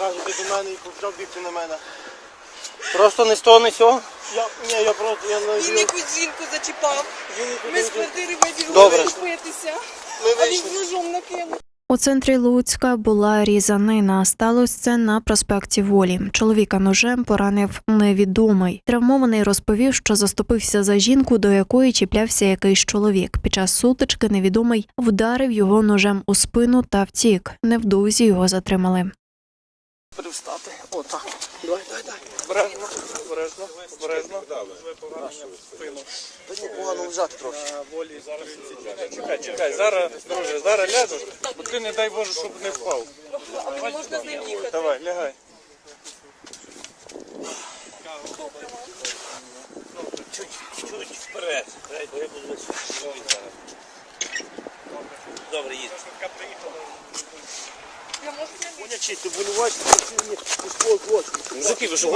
кажете до мене і почав бігти на мене. Просто не з того, не з цього? Я, ні, я просто, я не Він якусь жінку зачіпав. Ми з квартири вибігли Добре. купитися, Ми а він вийшли. з ножом накинув. У центрі Луцька була різанина. Сталося це на проспекті Волі. Чоловіка ножем поранив невідомий. Травмований розповів, що заступився за жінку, до якої чіплявся якийсь чоловік. Під час сутички невідомий вдарив його ножем у спину та втік. Невдовзі його затримали. Привстати. Отак. Давай, давай, давай. Обережно, обережно, обережно. Та ні, погано лежати трохи. Чекай, чекай, зараз, друже, зараз ляжеш, бо ти не дай Боже, щоб не впав. Можна з ним їхати. Давай, лягай. Чуть вперед. Добре, їдь. Я можу з. Чи ти болювати, ти не пішло. Мужики, ви що?